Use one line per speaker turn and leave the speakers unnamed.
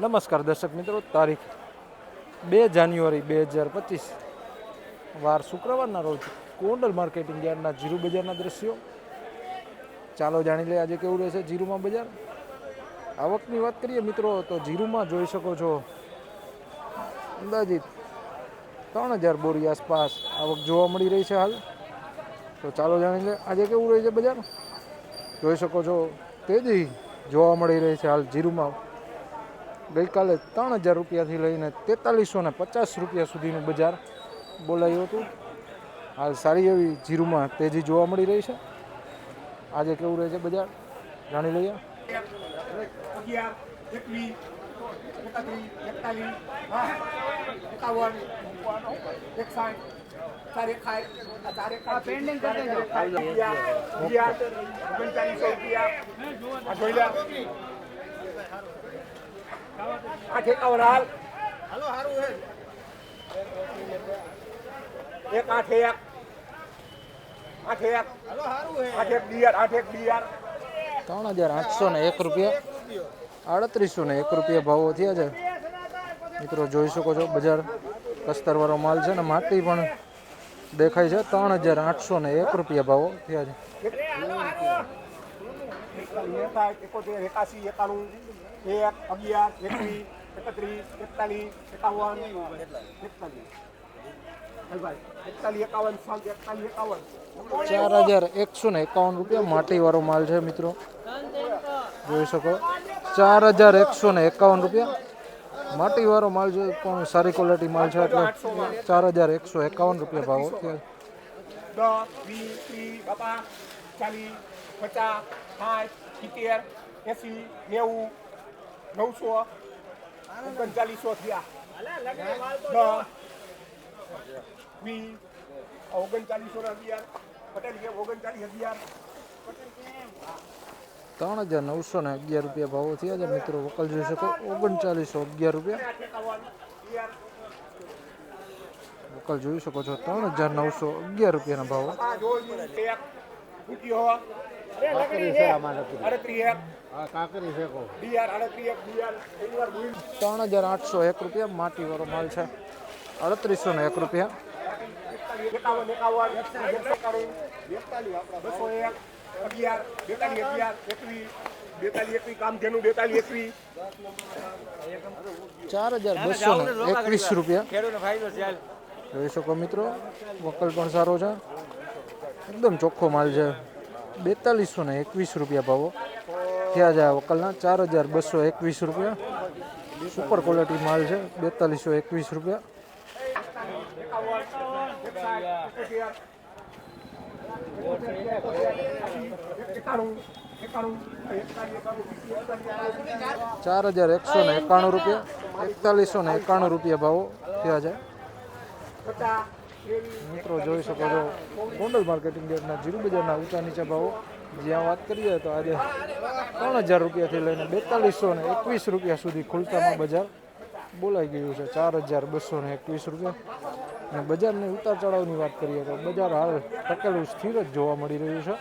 નમસ્કાર દર્શક મિત્રો, તારીખ બે જાન્યુઆરી બે હજાર પચીસ, વાર શુક્રવારના રોજ કોંડલ માર્કેટિંગ યાર્ડના જીરુ બજારના દ્રશ્યો. ચાલો જાણી લઈએ આજે કેવું રહેશે જીરુમાં બજાર. આવકની વાત કરીએ મિત્રો, તો જીરુમાં જોઈ શકો છો અંદાજિત ત્રણ હજાર બોરી આસપાસ આવક જોવા મળી રહી છે હાલ. તો ચાલો જાણી લઈએ આજે કેવું રહે છે બજાર. જોઈ શકો છો તેજી જોવા મળી રહી છે હાલ જીરુમાં. ગઈકાલે ત્રણ હજાર રૂપિયાથી લઈને તેતાલીસો ને પચાસ રૂપિયા સુધીનું બજાર બોલાયું હતું હાલ સારી એવી જીરુમાં તેજી જોવા મળી રહી છે આજે કેવું રહે છે બજાર જાણી લઈએ
આ જોઈ લે હાલો એકાવન હે. એક આઠ એક. આઠ એક. આઠ એક બિયાર આઠ એક બિયાર.
ત્રણ હજાર આઠસો ને એક રૂપિયા. આડત્રીસો ને એક રૂપિયા ભાવો થયા છે. મિત્રો જોઈ શકો છો બજાર કસ્તરવાળો માલ છે ને માટી પણ દેખાય છે. ત્રણ હજાર આઠસો ને એક રૂપિયા ભાવો થયા છે.
એકાસી એકાણું. એક અગિયાર એકવીસ એકત્રીસ એકતાલીસ એકાવન એકતાલીસ.
ચાર હજાર એકસો ને એકાવન રૂપિયા માટીવાળો માલ છે મિત્રો. જોઈ શકો. ચાર હજાર એકસો ને એકાવન રૂપિયા. માટીવાળો માલ છે પણ સારી ક્વોલિટી માલ છે એટલે ચાર હજાર એકસો એકાવન રૂપિયા ભાવ.
અત્યારે પચાસ સાઠ સિત્તેર એસી નેવું નવસો ઓગણચાલીસો થયા ઓગણચાલીસો અગિયાર. પટેલ કે ઓગણચાલીસ અગિયાર.
ત્રણ હજાર નવસો ને અગિયાર રૂપિયા ભાવો થયા છે. મિત્રો વકલ જોઈ શકો. ઓગણચાલીસો અગિયાર રૂપિયા. વકલ જોઈ શકો છો. ત્રણ હજાર નવસો અગિયાર રૂપિયાના ભાવો. ત્રણ હજાર આઠસો એક રૂપિયા માટીવાળો માલ છે. અડત્રીસો ને એક રૂપિયા. ચાર હજાર બસો ને એકવીસ રૂપિયા. જોઈ શકો મિત્રો વકલ પણ સારો છે. એકદમ ચોખ્ખો માલ છે. બેતાલીસો ને એકવીસ રૂપિયા ભાવો. થયા જાય વકલના ચાર હજાર બસો એકવીસ રૂપિયા. સુપર ક્વોલિટી માલ છે, બેતાલીસો એકવીસ રૂપિયા. ચાર હજાર એકસો ને એકાણું રૂપિયા એકતાલીસો ને એકાણું રૂપિયા ભાવો. થયા
પચાસ
મિત્રો, જોઈ શકો છો, ગોંડલ માર્કેટિંગ યાર્ડના જીરુ બજારના ઊંચા નીચા ભાવો. જ્યાં વાત કરીએ તો આજે ત્રણ હજાર રૂપિયાથી લઈને બેતાલીસો ને એકવીસ રૂપિયા સુધી ખુલતામાં બજાર બોલાઈ ગયું છે. ચાર હજાર બસો ને એકવીસ રૂપિયા. અને બજારની ઉતાર ચઢાવની વાત કરીએ તો બજાર હાલ ટકેલું સ્થિર જ જોવા મળી રહ્યું છે.